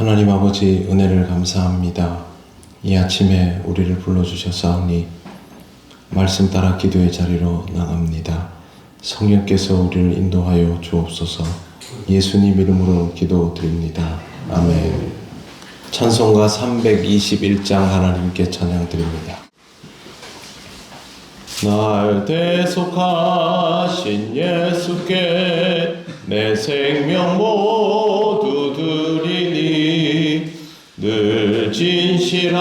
하나님 아버지 은혜를 감사합니다. 이 아침에 우리를 불러주셨사오니 말씀 따라 기도의 자리로 나갑니다. 성령께서 우리를 인도하여 주옵소서 예수님 이름으로 기도드립니다. 아멘. 찬송가 321장 하나님께 찬양 드립니다. 날 대속하신 예수께 내 생명 모 진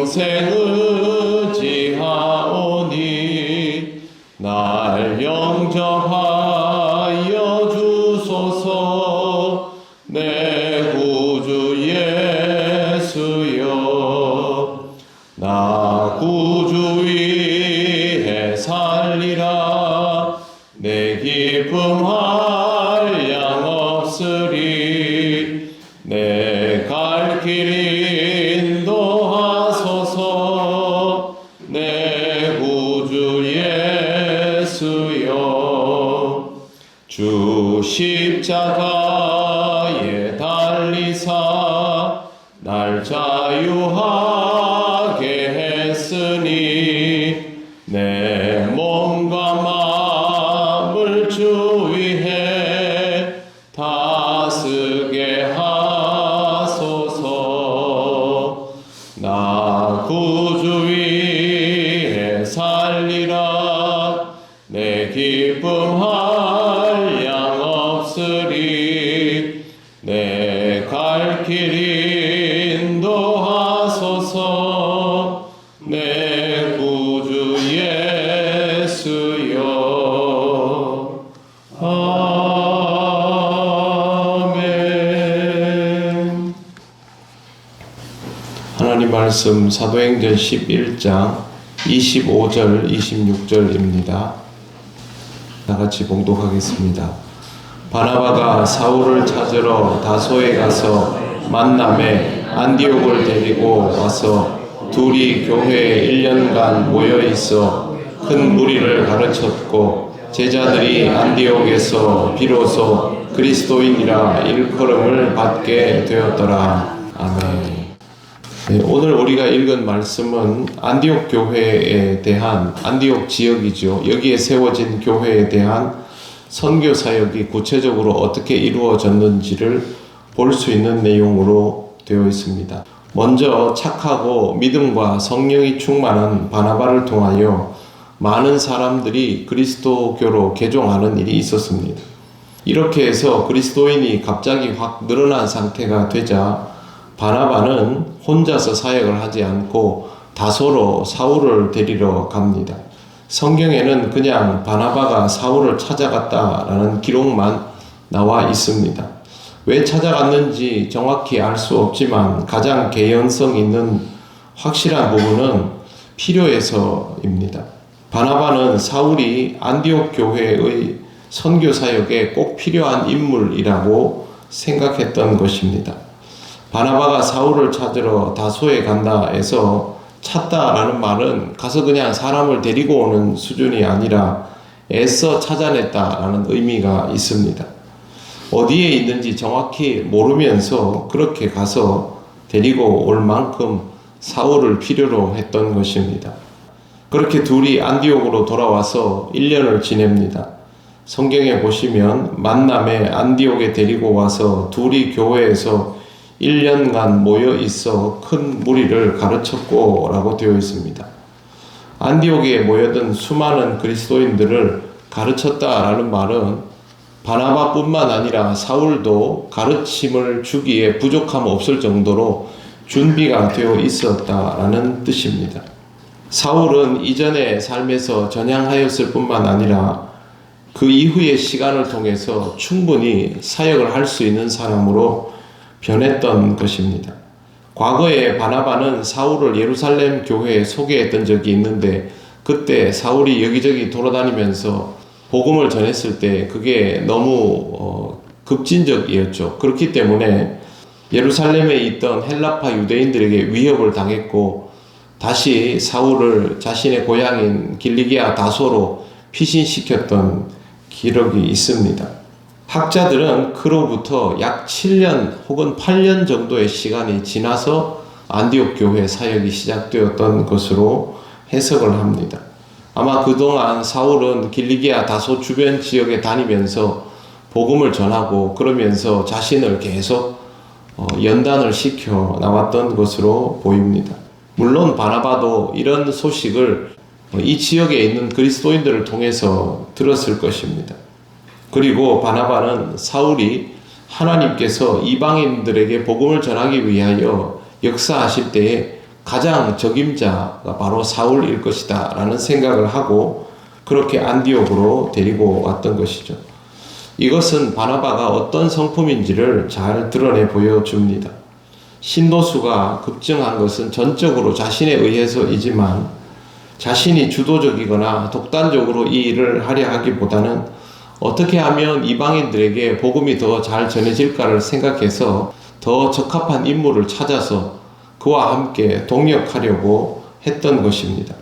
평생 의지하오니 날 영접하여 주소서. 내 구주 예수여 나 구주 위해 살리라. 내 기쁨 한량 없으리. 내 십자가에 달리사 날 자유하게 했으니 내 몸과 마음을 주 위해 말씀 사도행전 11장 25절 26절입니다. 다 같이 봉독하겠습니다. 바나바가 사울을 찾으러 다소에 가서 만남에 안디옥을 데리고 와서 둘이 교회에 1년간 모여 있어 큰 무리를 가르쳤고 제자들이 안디옥에서 비로소 그리스도인이라 일컬음을 받게 되었더라. 아멘. 네, 오늘 우리가 읽은 말씀은 안디옥 교회에 대한 안디옥 지역이죠. 여기에 세워진 교회에 대한 선교 사역이 구체적으로 어떻게 이루어졌는지를 볼 수 있는 내용으로 되어 있습니다. 먼저 착하고 믿음과 성령이 충만한 바나바를 통하여 많은 사람들이 그리스도교로 개종하는 일이 있었습니다. 이렇게 해서 그리스도인이 갑자기 확 늘어난 상태가 되자 바나바는 혼자서 사역을 하지 않고 다소로 사울을 데리러 갑니다. 성경에는 그냥 바나바가 사울을 찾아갔다라는 기록만 나와 있습니다. 왜 찾아갔는지 정확히 알 수 없지만 가장 개연성 있는 확실한 부분은 필요해서입니다. 바나바는 사울이 안디옥 교회의 선교 사역에 꼭 필요한 인물이라고 생각했던 것입니다. 바나바가 사울을 찾으러 다소에 간다 해서 찾다라는 말은 가서 그냥 사람을 데리고 오는 수준이 아니라 애써 찾아냈다라는 의미가 있습니다. 어디에 있는지 정확히 모르면서 그렇게 가서 데리고 올 만큼 사울을 필요로 했던 것입니다. 그렇게 둘이 안디옥으로 돌아와서 1년을 지냅니다. 성경에 보시면 만남에 안디옥에 데리고 와서 둘이 교회에서 1년간 모여 있어 큰 무리를 가르쳤고 라고 되어 있습니다. 안디옥에 모여든 수많은 그리스도인들을 가르쳤다라는 말은 바나바뿐만 아니라 사울도 가르침을 주기에 부족함 없을 정도로 준비가 되어 있었다라는 뜻입니다. 사울은 이전의 삶에서 전향하였을 뿐만 아니라 그 이후의 시간을 통해서 충분히 사역을 할 수 있는 사람으로 변했던 것입니다. 과거에 바나바는 사울을 예루살렘 교회에 소개했던 적이 있는데 그때 사울이 여기저기 돌아다니면서 복음을 전했을 때 그게 너무 어, 급진적이었죠. 그렇기 때문에 예루살렘에 있던 헬라파 유대인들에게 위협을 당했고 다시 사울을 자신의 고향인 길리기아 다소로 피신시켰던 기록이 있습니다. 학자들은 그로부터 약 7년 혹은 8년 정도의 시간이 지나서 안디옥 교회 사역이 시작되었던 것으로 해석을 합니다. 아마 그동안 사울은 길리기아 다소 주변 지역에 다니면서 복음을 전하고 그러면서 자신을 계속 어, 연단을 시켜 나왔던 것으로 보입니다. 물론 바나바도 이런 소식을 이 지역에 있는 그리스도인들을 통해서 들었을 것입니다. 그리고 바나바는 사울이 하나님께서 이방인들에게 복음을 전하기 위하여 역사하실 때에 가장 적임자가 바로 사울일 것이다 라는 생각을 하고 그렇게 안디옥으로 데리고 왔던 것이죠. 이것은 바나바가 어떤 성품인지를 잘 드러내 보여줍니다. 신도수가 급증한 것은 전적으로 자신에 의해서이지만 자신이 주도적이거나 독단적으로 이 일을 하려 하기보다는 어떻게 하면 이방인들에게 복음이 더 잘 전해질까를 생각해서 더 적합한 인물을 찾아서 그와 함께 동역하려고 했던 것입니다.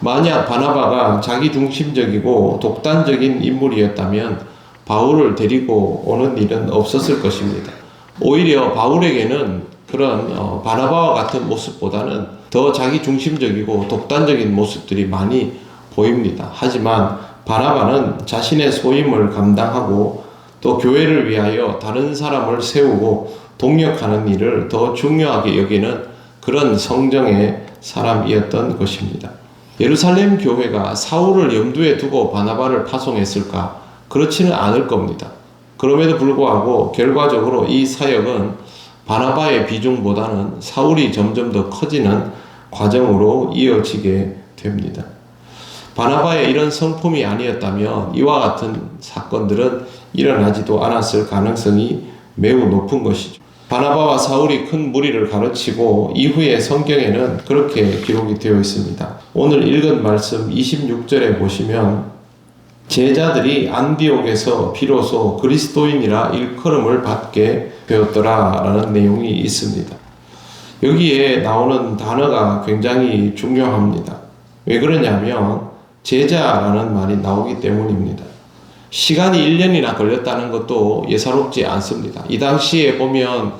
만약 바나바가 자기 중심적이고 독단적인 인물이었다면 바울을 데리고 오는 일은 없었을 것입니다. 오히려 바울에게는 그런 어, 바나바와 같은 모습보다는 더 자기 중심적이고 독단적인 모습들이 많이 보입니다. 하지만 바나바는 자신의 소임을 감당하고 또 교회를 위하여 다른 사람을 세우고 동력하는 일을 더 중요하게 여기는 그런 성정의 사람이었던 것입니다. 예루살렘 교회가 사울을 염두에 두고 바나바를 파송했을까? 그렇지는 않을 겁니다. 그럼에도 불구하고 결과적으로 이 사역은 바나바의 비중보다는 사울이 점점 더 커지는 과정으로 이어지게 됩니다. 바나바의 이런 성품이 아니었다면 이와 같은 사건들은 일어나지도 않았을 가능성이 매우 높은 것이죠. 바나바와 사울이 큰 무리를 가르치고 이후에 성경에는 그렇게 기록이 되어 있습니다. 오늘 읽은 말씀 26절에 보시면 제자들이 안디옥에서 비로소 그리스도인이라 일컬음을 받게 되었더라 라는 내용이 있습니다. 여기에 나오는 단어가 굉장히 중요합니다. 왜 그러냐면 제자라는 말이 나오기 때문입니다. 시간이 1년이나 걸렸다는 것도 예사롭지 않습니다. 이 당시에 보면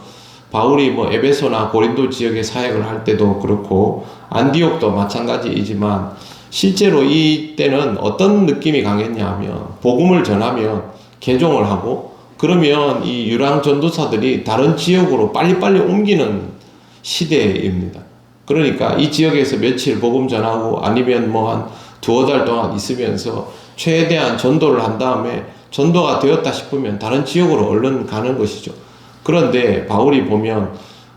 바울이 뭐 에베소나 고린도 지역에 사역을 할 때도 그렇고 안디옥도 마찬가지이지만 실제로 이때는 어떤 느낌이 강했냐면 복음을 전하면 개종을 하고 그러면 이 유랑 전도사들이 다른 지역으로 빨리빨리 옮기는 시대입니다. 그러니까 이 지역에서 며칠 복음 전하고 아니면 뭐 한 두어 달 동안 있으면서 최대한 전도를 한 다음에 전도가 되었다 싶으면 다른 지역으로 얼른 가는 것이죠. 그런데 바울이 보면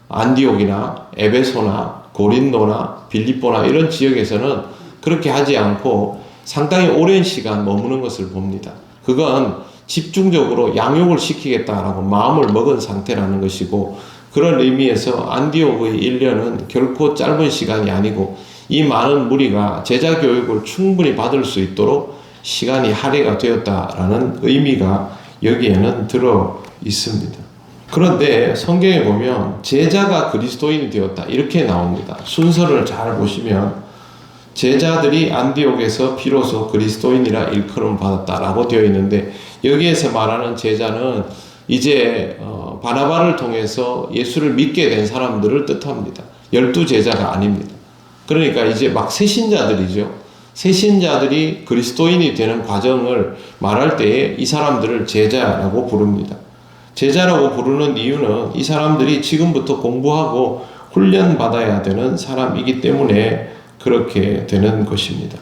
안디옥이나 에베소나 고린도나 빌립보나 이런 지역에서는 그렇게 하지 않고 상당히 오랜 시간 머무는 것을 봅니다. 그건 집중적으로 양육을 시키겠다라고 마음을 먹은 상태라는 것이고 그런 의미에서 안디옥의 1년은 결코 짧은 시간이 아니고 이 많은 무리가 제자 교육을 충분히 받을 수 있도록 시간이 할애가 되었다라는 의미가 여기에는 들어 있습니다. 그런데 성경에 보면 제자가 그리스도인이 되었다 이렇게 나옵니다. 순서를 잘 보시면 제자들이 안디옥에서 비로소 그리스도인이라 일컬음 받았다라고 되어 있는데 여기에서 말하는 제자는 이제 어, 바나바를 통해서 예수를 믿게 된 사람들을 뜻합니다. 열두 제자가 아닙니다. 그러니까 이제 막 새신자들이죠. 새 신자들이 그리스도인이 되는 과정을 말할 때에 이 사람들을 제자라고 부릅니다. 제자라고 부르는 이유는 이 사람들이 지금부터 공부하고 훈련받아야 되는 사람이기 때문에 그렇게 되는 것입니다.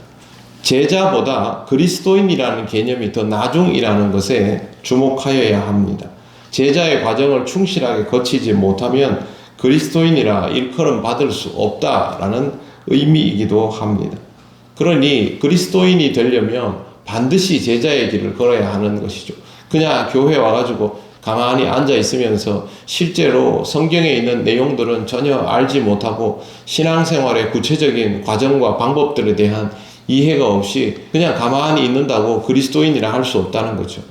제자보다 그리스도인이라는 개념이 더 나중이라는 것에 주목하여야 합니다. 제자의 과정을 충실하게 거치지 못하면 그리스도인이라 일컬음 받을 수 없다라는 의미이기도 합니다. 그러니 그리스도인이 되려면 반드시 제자의 길을 걸어야 하는 것이죠. 그냥 교회 와가지고 가만히 앉아 있으면서 실제로 성경에 있는 내용들은 전혀 알지 못하고 신앙생활의 구체적인 과정과 방법들에 대한 이해가 없이 그냥 가만히 있는다고 그리스도인이라 할 수 없다는 거죠.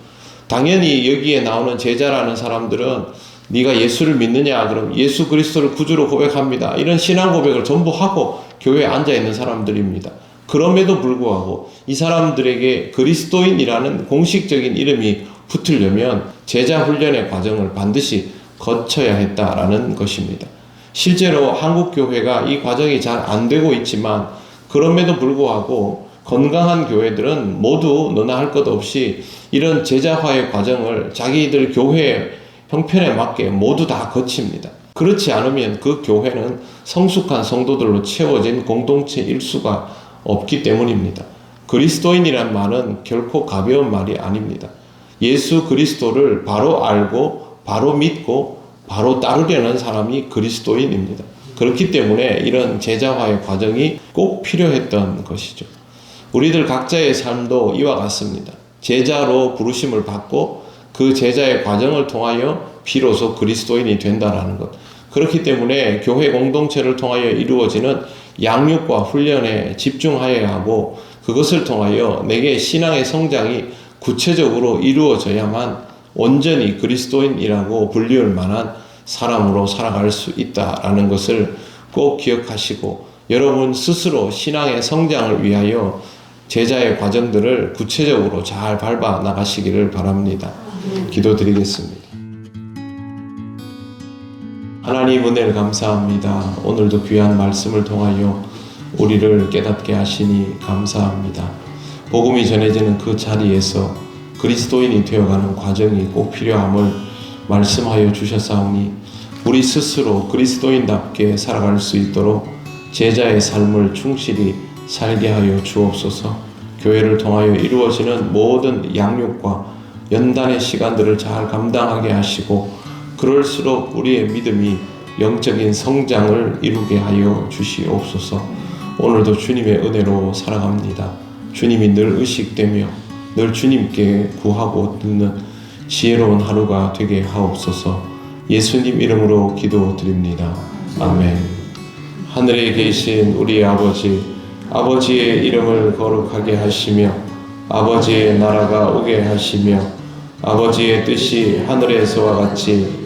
당연히 여기에 나오는 제자라는 사람들은 네가 예수를 믿느냐 그럼 예수 그리스도를 구주로 고백합니다. 이런 신앙 고백을 전부 하고 교회에 앉아 있는 사람들입니다. 그럼에도 불구하고 이 사람들에게 그리스도인이라는 공식적인 이름이 붙으려면 제자 훈련의 과정을 반드시 거쳐야 했다라는 것입니다. 실제로 한국 교회가 이 과정이 잘 안 되고 있지만 그럼에도 불구하고 건강한 교회들은 모두 너나 할 것 없이 이런 제자화의 과정을 자기들 교회 형편에 맞게 모두 다 거칩니다. 그렇지 않으면 그 교회는 성숙한 성도들로 채워진 공동체 일 수가 없기 때문입니다. 그리스도인이란 말은 결코 가벼운 말이 아닙니다. 예수 그리스도를 바로 알고 바로 믿고 바로 따르려는 사람이 그리스도인입니다. 그렇기 때문에 이런 제자화의 과정이 꼭 필요했던 것이죠. 우리들 각자의 삶도 이와 같습니다. 제자로 부르심을 받고 그 제자의 과정을 통하여 비로소 그리스도인이 된다라는 것. 그렇기 때문에 교회 공동체를 통하여 이루어지는 양육과 훈련에 집중하여야 하고 그것을 통하여 내게 신앙의 성장이 구체적으로 이루어져야만 온전히 그리스도인이라고 불리울 만한 사람으로 살아갈 수 있다라는 것을 꼭 기억하시고 여러분 스스로 신앙의 성장을 위하여 제자의 과정들을 구체적으로 잘 밟아 나가시기를 바랍니다. 기도드리겠습니다. 하나님 은혜를 감사합니다. 오늘도 귀한 말씀을 통하여 우리를 깨닫게 하시니 감사합니다. 복음이 전해지는 그 자리에서 그리스도인이 되어가는 과정이 꼭 필요함을 말씀하여 주셨사오니 우리 스스로 그리스도인답게 살아갈 수 있도록 제자의 삶을 충실히 살게 하여 주옵소서. 교회를 통하여 이루어지는 모든 양육과 연단의 시간들을 잘 감당하게 하시고 그럴수록 우리의 믿음이 영적인 성장을 이루게 하여 주시옵소서. 오늘도 주님의 은혜로 살아갑니다. 주님이 늘 의식되며 늘 주님께 구하고 듣는 지혜로운 하루가 되게 하옵소서. 예수님 이름으로 기도드립니다. 아멘. 하늘에 계신 우리 아버지, 아버지의 이름을 거룩하게 하시며 아버지의 나라가 오게 하시며 아버지의 뜻이 하늘에서와 같이